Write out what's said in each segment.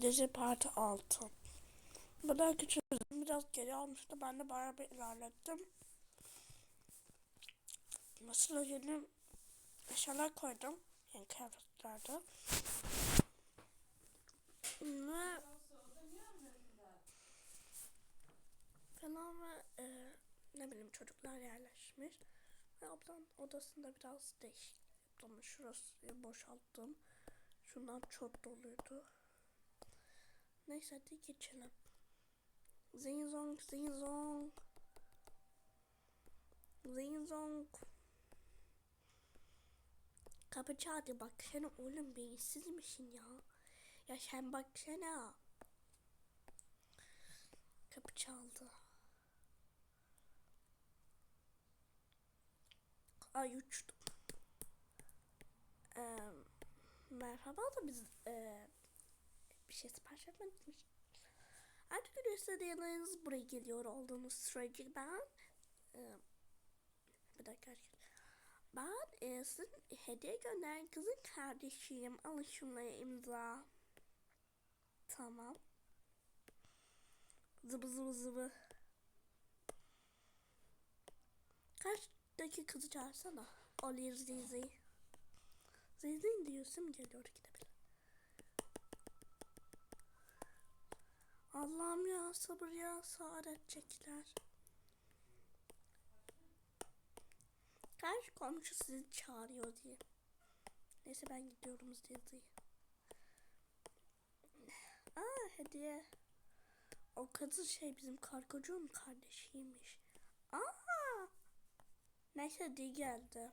Sadece parti 6. Buradan küçük biraz geri almıştı. Ben de bayağı bir ilerlettim. Mesela yeni eşyalar koydum. Yeni kıyafetlerde. Ve falan ve e, ne bileyim çocuklar yerleşmiş. Ve ablam odasında biraz değişik. Ablamın şurası boşalttım. Şundan çok doluydu. Neyse hadi geçelim. Zing zong zing. Kapı çaldı bak sen oğlum beyinsiz misin ya? Ya sen baksana. Kapı çaldı. Ay uçtum. Ee, merhaba da biz e, bir şey sipariş etmedik. Artık üniversitede yanınız buraya geliyor olduğunuz sürece ben e, bir dakika ben e, sizin hediye gönderen kızın kardeşiyim. Alın şunları imza. Tamam. Zıbı zıbı zıbı. Kaçtaki kızı çağırsana. Olir Zizi. Zizi'nin diyorsun geliyor ikide Allah'ım ya sabır ya saadet çekiler. Karşı komşu sizi çağırıyor diye. Neyse ben gidiyorum Zizi. Aa hediye. O kadın şey bizim kargocuğun kardeşiymiş. Aa. Neyse diye geldi.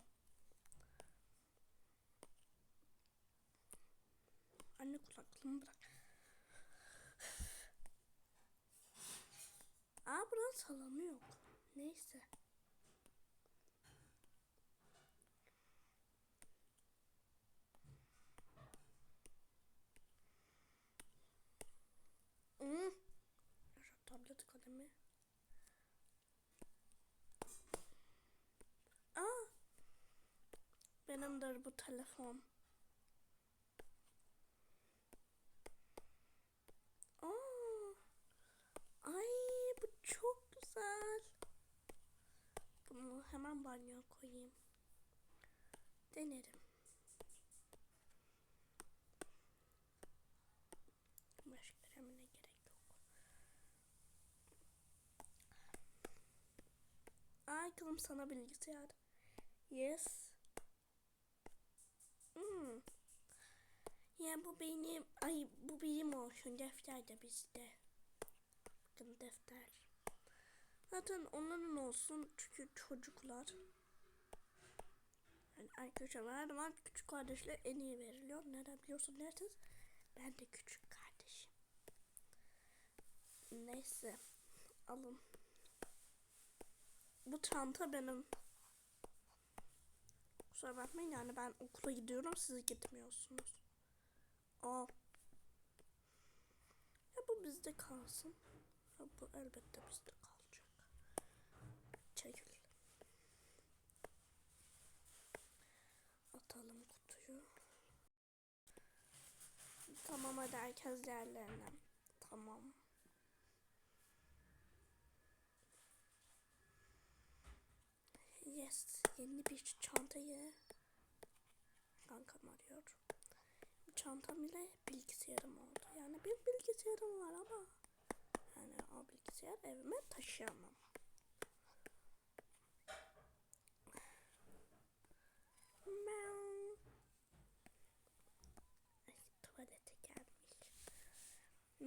Anne kulaklığımı bırak. Aa buranın salonu yok. Neyse. Hmm. Şu tablet kalemi. Aa. Benimdir bu telefon. Aa. Ay bu çok güzel. Bunu hemen koyayım. Denerim. Başka kremine gerek yok. Ay kızım sana bilgisayar. Yes. Hmm. Ya bu benim, ay bu benim olsun. Defter de bizde. Bakın defter. Zaten onların olsun çünkü çocuklar. Arkadaşlar her zaman küçük kardeşler en iyi veriliyor. Neden biliyorsun derseniz ben de küçük kardeşim. Neyse alın. Bu çanta benim. Kusura bakmayın yani ben okula gidiyorum siz gitmiyorsunuz. Aa. Ya bu bizde kalsın. Ya bu elbette bizde kalacak. Çekil. Tamam hadi herkes yerlerine. Tamam. Yes. Yeni bir çantayı kankam arıyor. Çantam ile bilgisayarım oldu. Yani bir bilgisayarım var ama yani o bilgisayar evime taşıyamam.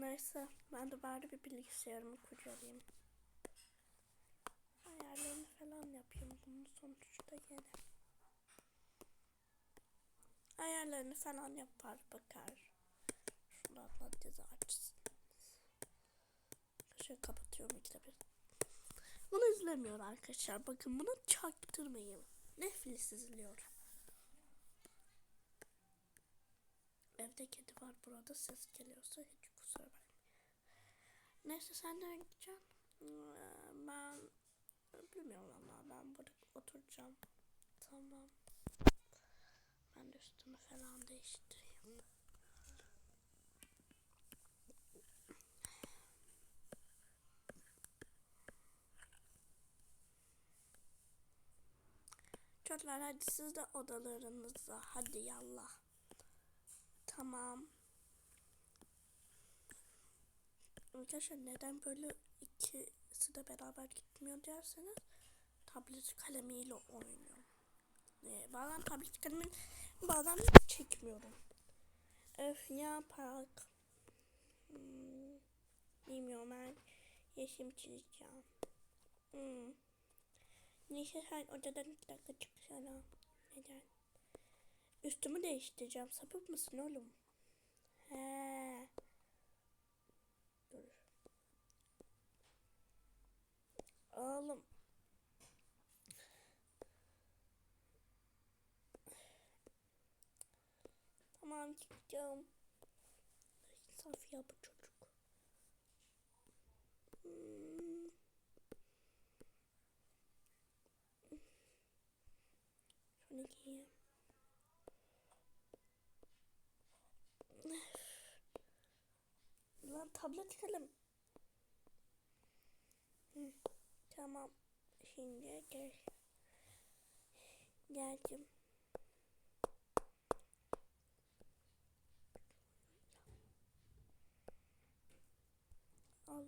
Neyse ben de bari bir bilgisayarımı kurcalayayım. Ayarlarını falan yapayım bunun sonuçta gene. Ayarlarını falan yapar bakar. Şunu atla dizi açsın. Şöyle kapatıyorum ikide bir. Bunu izlemiyor arkadaşlar. Bakın bunu çaktırmayın. Netflix izliyor. Evde kedi var burada ses geliyorsa hiç kusura. Neyse sen de gideceksin. Hmm, ben bilmiyorum ama ben burada oturacağım. Tamam. Ben de üstümü falan değiştireyim. Çocuklar hadi siz de odalarınıza. Hadi yallah. Tamam. Arkadaşlar neden böyle ikisi de beraber gitmiyor derseniz tablet kalemiyle oynuyor. Ee, bazen tablet kalemin bazen çekmiyorum. Öf ne yapak? Hmm, bilmiyorum ben resim çizeceğim. Hmm. Neyse sen odadan iki dakika çıksana. Neden? Üstümü değiştireceğim. Sapık mısın oğlum? He. Dur. Oğlum. Tamam çıkacağım. Saf ya bu çocuk. Hmm. Şunu giyeyim. Lan tablet kalem. Hı, tamam. Şimdi gel. Geldim. Al.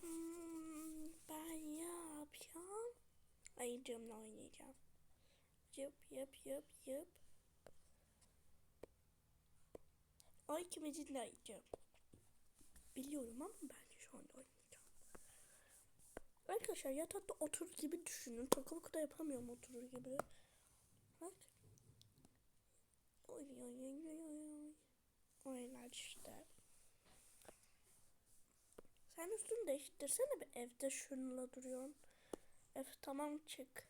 Hmm, ben yapacağım? Ayıcığımla oynayacağım. Yıp yıp yıp yıp. Ay ikimizin de ayıcığım. Biliyorum ama ben şu oynayacağım. Arkadaşlar yatakta oturur gibi düşünün. Takılık da yapamıyorum oturur gibi. Bak. Oy oy oy oy oy. Oynar işte. Sen üstünü değiştirsene bir evde şununla duruyorsun. Ev tamam çık.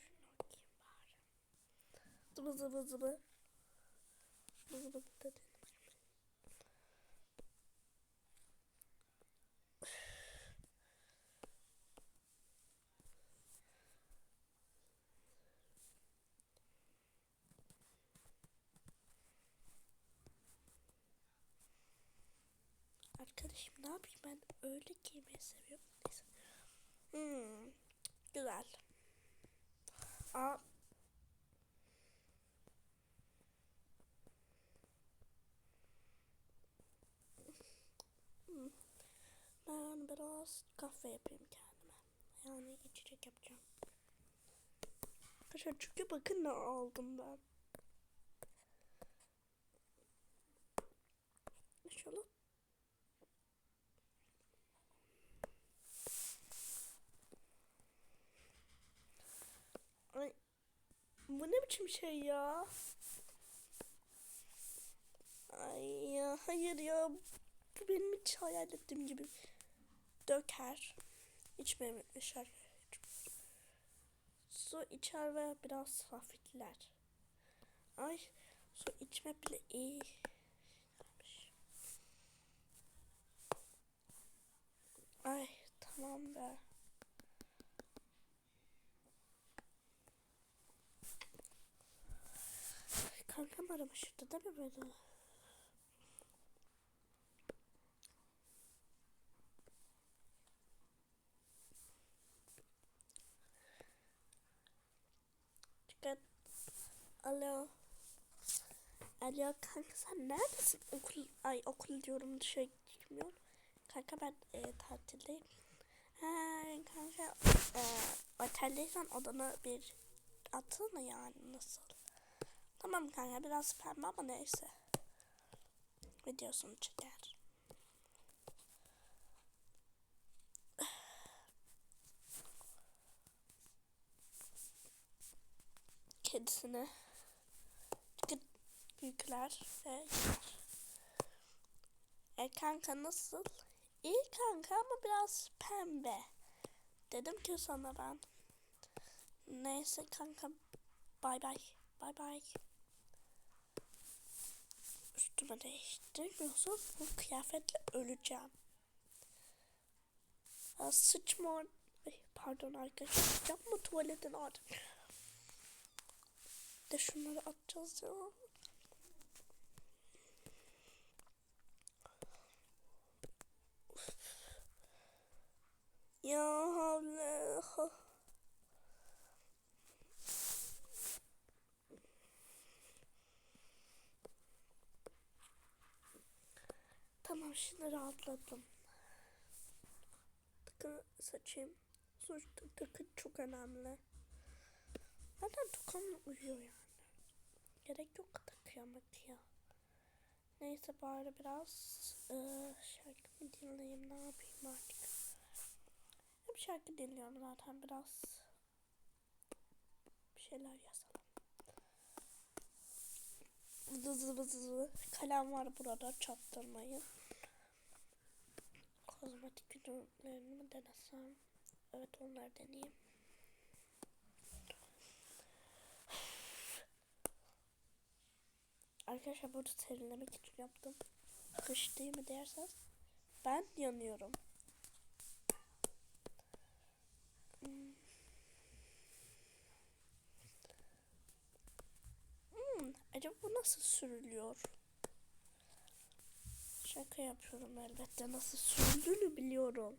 Şunu okuyayım bari. Zıbı zıbı zıbı. Zıbı zıbı dedi. Arkadaşım ne yapayım ben öyle giymeyi seviyorum. Neyse. Hmm, güzel. Aa. Hmm. Ben biraz kahve yapayım kendime. Yani içecek yapacağım. Arkadaşlar çünkü bakın ne aldım ben. İnşallah Ay. Bu ne biçim şey ya? Ay ya hayır ya. Bu benim hiç hayal ettiğim gibi. Döker. İçmemi içer. Su içer ve biraz hafifler. Ay su içme bile iyi. Ay tamam be. Kankam aramıştı değil mi beni? Dikkat. Alo. Alo kanka sen neredesin? Okul, ay okul diyorum dışarı çıkmıyor. Kanka ben e, tatildeyim. Ha kanka e, oteldeysen odana bir atsana yani nasıl? Tamam kanka biraz pembe ama neyse. Videosunu çeker. Kedisine yükler ve yer. E kanka nasıl? İyi kanka ama biraz pembe. Dedim ki sana ben. Neyse kanka bay bay. Bay bay üstüme değiştirmiyorsa bu kıyafetle öleceğim. Ya sıçma. Pardon arkadaşlar. Yapma tuvaletin artık. De şunları atacağız ya. Ya havle. Tamam şimdi rahatladım. Takı saçayım. Sonuçta takı çok önemli. Zaten tokamla uyuyor yani. Gerek yok takıya makiya. Neyse bari biraz eee şarkı mı dinleyeyim ne yapayım artık. Hep şarkı dinliyorum zaten biraz. Bir şeyler yazalım. Vızı vızı kalem var burada çattırmayın. Kozmetik ürünlerini mi denesem? Evet onları deneyeyim. Arkadaşlar burada serinlemek için yaptım. Kış değil mi derseniz ben yanıyorum. Hmm. Hmm, acaba bu nasıl sürülüyor? Şaka yapıyorum elbette. Nasıl sürüldüğünü biliyorum.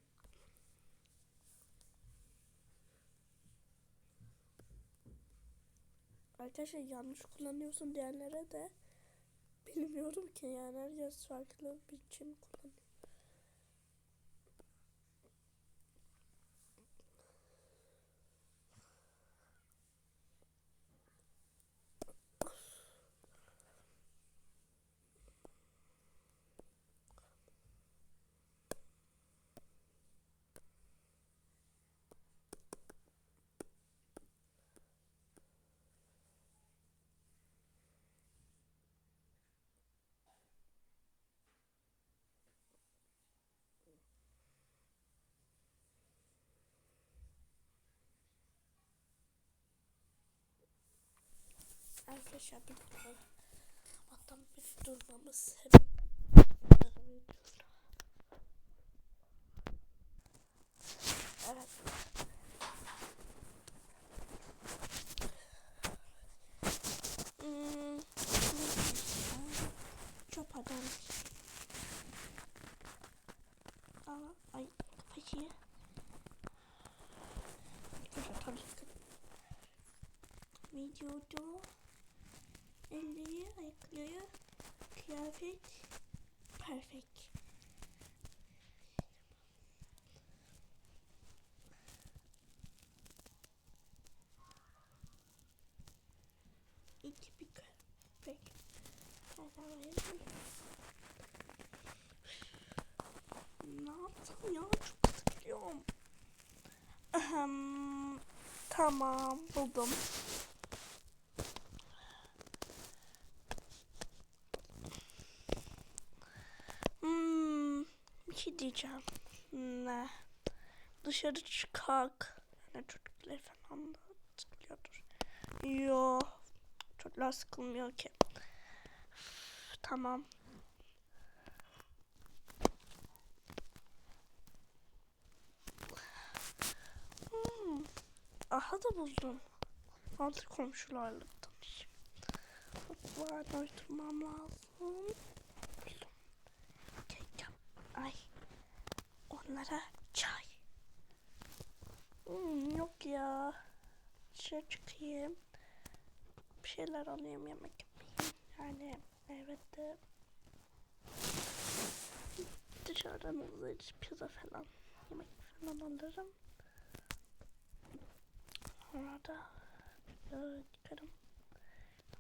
Arkadaşlar yanlış kullanıyorsun diyenlere de bilmiyorum ki yani herkes farklı biçim kullanıyor. Arkadaşlar bir dakika. Sabahtan bir durmamız. Evet. Hmm, çöp adam. Aa, ay ki videoda kıyafet perfect. İki bir köpek. Ne yaptım ya? Çok sıkılıyorum. Tamam buldum. Hmm, bir şey diyeceğim. Ne? Dışarı çıkak. Ne çocuklar falan da sıkılıyordur. Yo. Çocuklar sıkılmıyor ki. Tamam. Hmm. Aha da buldum. Altı komşularla tanışayım. Mutfağı doyurmam lazım. Ay. Onlara çay. Hmm, yok ya. Dışarı çıkayım. Bir şeyler alayım yemek yapayım. Yani evet de dışarıdan alırız pizza falan. Yemek falan alırım. Sonra da çıkarım.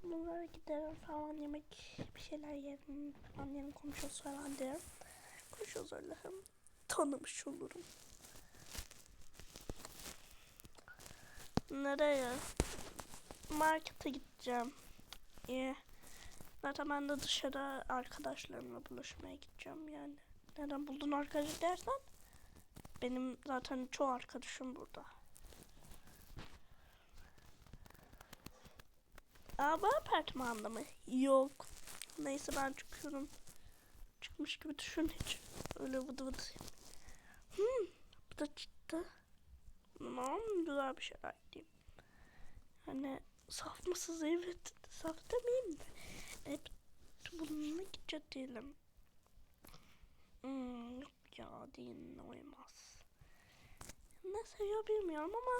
Bunlara giderim falan yemek bir şeyler yerim falan yerim komşusu falan derim. Komşu hazırlarım. Tanımış olurum. Nereye? Markete gideceğim. İyi. Zaten ben de dışarı arkadaşlarımla buluşmaya gideceğim yani. Neden buldun arkadaş dersen? Benim zaten çoğu arkadaşım burada. Bu apartmanda mı? Yok. Neyse ben çıkıyorum. Çıkmış gibi düşün hiç. Öyle vıdı vıdı. Hmm, bu da çıktı. Tamam güzel bir şeyler diyeyim. Hani saf mısınız? Evet. Saf demeyeyim de. Hep bununla gideceğiz diyelim. Hmm, yok ya değil uymaz. Ne seviyor bilmiyorum ama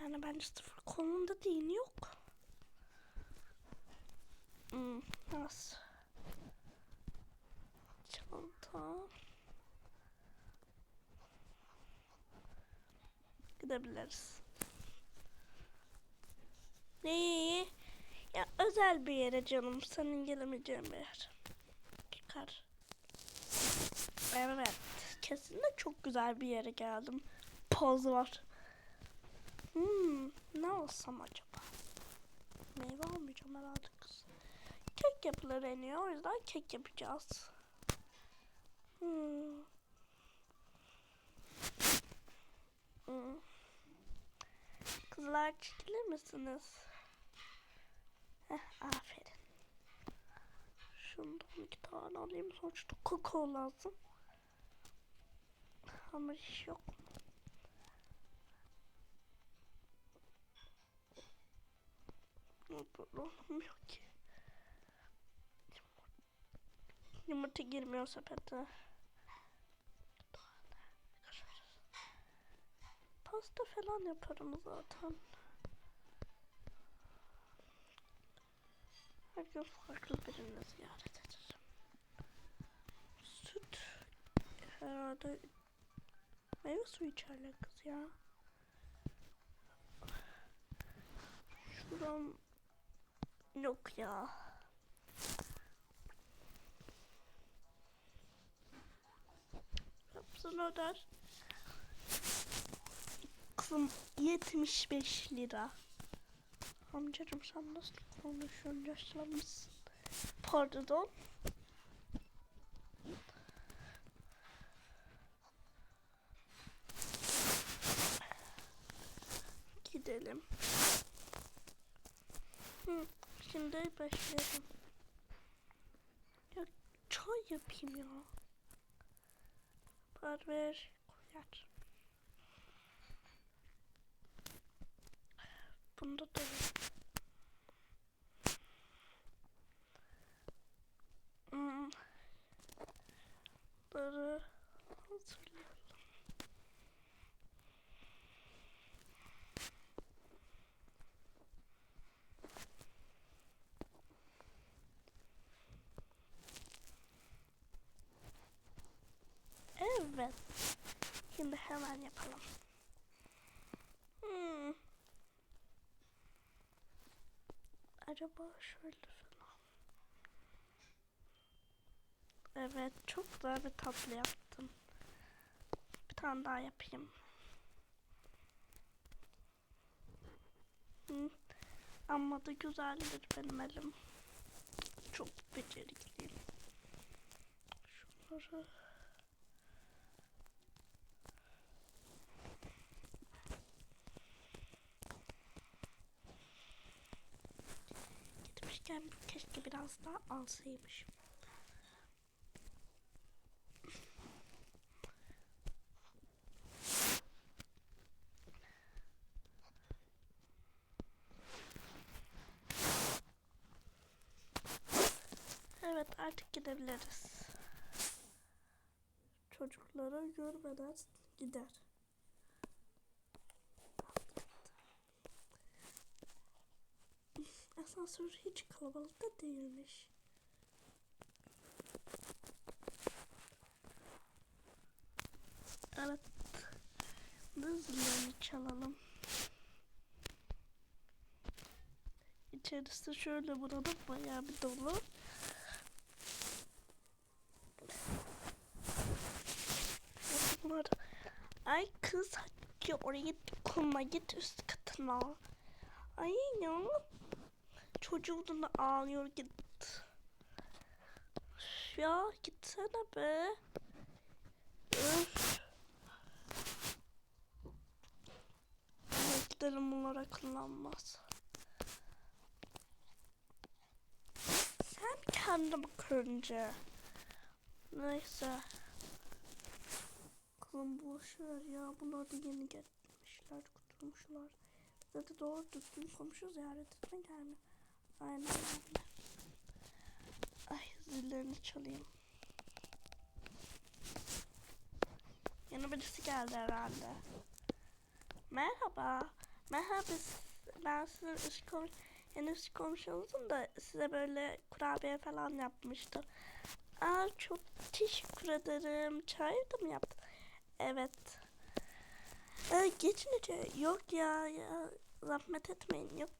yani bence sıfır konumda değil yok. Hmm, nasıl? Çalalım. Gidebiliriz. Ne? Ya özel bir yere canım. Senin gelemeyeceğin bir yer. Çıkar. Evet. Kesinlikle çok güzel bir yere geldim. Poz var. Hmm, ne olsam acaba? Meyve almayacağım herhalde kız. Kek yapılır en. O yüzden kek yapacağız. Hmm. Hmm. Kızlar çekilir misiniz? Heh, aferin. Şundan iki tane alayım. Sonuçta kakao lazım. Ama iş yok. Böyle olmuyor ki. Yumurta girmiyor sepete. Pasta falan yaparım zaten. Her gün farklı birini ziyaret ederim. Süt herhalde meyve suyu içerler kız ya. Şuram yok ya. Hepsini öder. Kızım 75 lira. Amcacım sen nasıl konuşuyorsun yaşlanmışsın. Pardon. Gidelim. Hı, şimdi başlayalım. Ya çay yapayım ya. Barber koyar. Bunda da Hmm. Bunları hazırlayalım. Evet. Şimdi hemen yapalım. Hmm. Acaba şöyle falan. Evet, çok güzel bir tatlı yaptım. Bir tane daha yapayım. Hı. Ama da güzeldir benim elim. Çok becerikliyim. Şunları gitmişken keşke biraz daha alsaymışım. Evet artık gidebiliriz. Çocukları görmeden gider. Asansör hiç kalabalık da değilmiş. Evet. Hızlılarını çalalım. İçerisi şöyle burada bayağı bir dolu. Bunlar... Ay kız hadi oraya dokunma git üst katına. Ay ya. Çocuğun ağlıyor git. Ya gitsene be. Öf. Gidelim bunlar akıllanmaz. Sen kendine bak önce. Neyse. Kızım boş ver ya. Bunlar da yeni gelmişler, kurtulmuşlar. De doğru düzgün komşu ziyaret etme gelmiyor. Aynen. Ay zillerini çalayım. Yeni birisi geldi herhalde. Merhaba. Merhaba. Ben sizin üst kom yeni üst komşunuzum da size böyle kurabiye falan yapmıştım. Aa, çok teşekkür ederim. Çay da mı yaptın? Evet. Ee, geçin içeri. Yok ya, ya zahmet etmeyin. Yok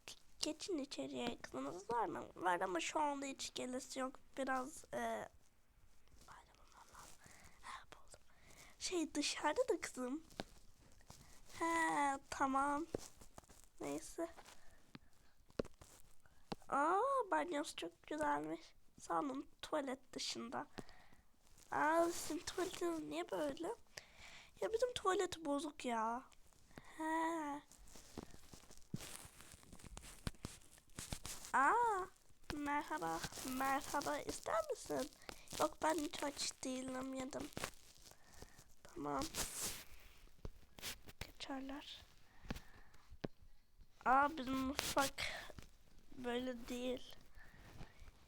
geçin içeriye. Kızınız var mı? Var ama şu anda hiç gelesi yok. Biraz e. Şey dışarıda da kızım. He tamam. Neyse. Aa banyosu çok güzelmiş. Sanırım tuvalet dışında. Aa sizin tuvaletiniz niye böyle? Ya bizim tuvalet bozuk ya. He. Aa merhaba. Merhaba ister misin? Yok ben hiç değilim yedim. Tamam. Geçerler. Aa bizim mutfak böyle değil.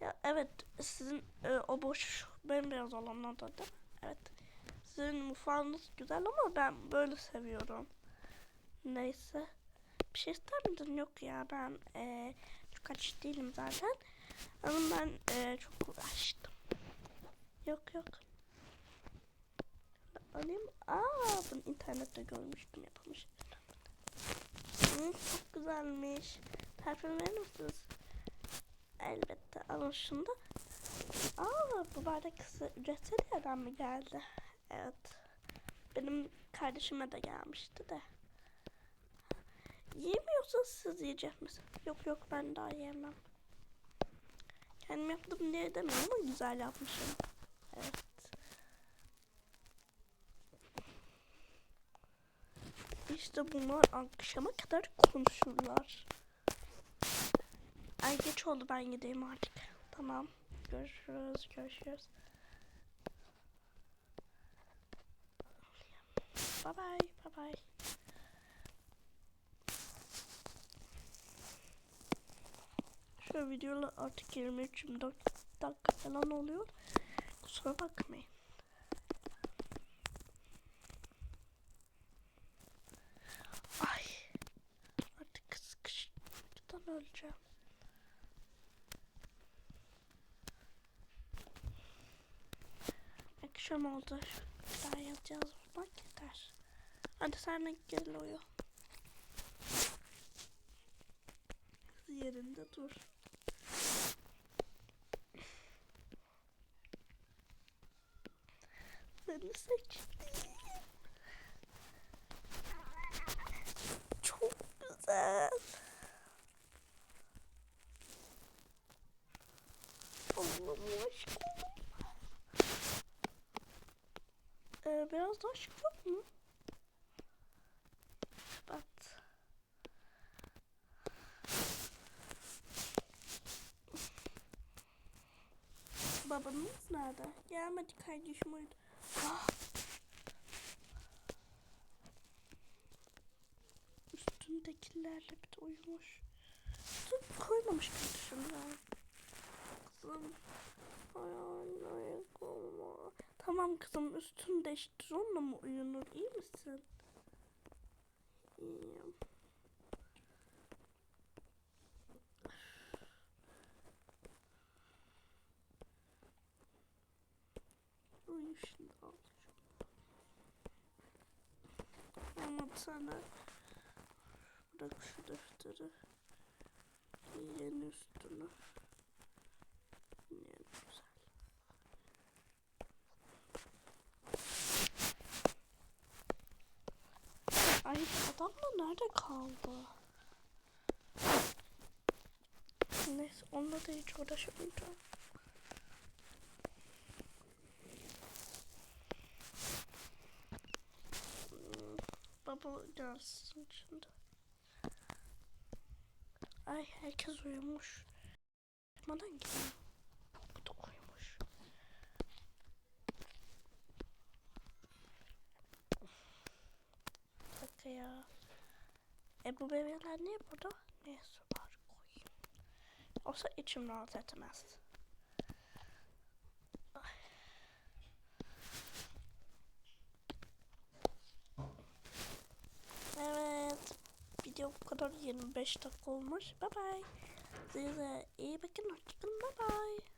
Ya evet sizin e, o boş bembeyaz olanlar da değil mi? Evet. Sizin mutfağınız güzel ama ben böyle seviyorum. Neyse. Bir şey ister miydin? Yok ya ben e, çok aç değilim zaten. Ama ben e, çok uğraştım. Yok yok. Alayım. Aa bunu internette görmüştüm yapılmış. Hı, çok güzelmiş. Tarifini verir misiniz? Elbette alın şunu da. Aa bu bardak kısa ücretsiz yerden mi geldi? Evet. Benim kardeşime de gelmişti de. Yemiyorsanız siz yiyecek misiniz? Yok yok ben daha yemem. Kendim yaptım diye demiyorum ama güzel yapmışım. Evet. İşte bunlar akşama kadar konuşurlar. Ay geç oldu ben gideyim artık. Tamam. Görüşürüz. Görüşürüz. Bye bye. Bye bye. Şu videolar artık 23-24 dakika falan oluyor. Kusura bakmayın. Ay. Artık sıkıştıktan öleceğim. Akşam oldu. Daha yatacağız bak yeter. Hadi sen de gel uyu. Yerinde dur. Seni seçtim. Çok güzel. Allah'ım aşkım. Ee, biraz daha ışık yok? Nerede? Gelmedi kardeşim uyudu. Ah! Üstündekilerle bir de uyumuş. Dur koymamış kardeşim ben. Kızım. Ay anne uyuma. Tamam kızım üstünü değiştir onunla mı uyunur iyi misin? İyiyim. Uyu şimdi alacağım. Ama sana bırak şu defteri. Giyen üstünü. Ne güzel. Ay adamla nerede kaldı? Neyse onunla da hiç uğraşamayacağım. Hmm, Baba gelsin şimdi. Ay herkes uyumuş. Neden gidiyor? Bu da uyumuş. Bir dakika ya. E bu bebeler niye burada? Neyse bari koyayım. Olsa içim rahat etmez. Evet. Video bu kadar 25 dakika olmuş. Bye bye. Size iyi bakın. Hoşçakalın. Bye bye.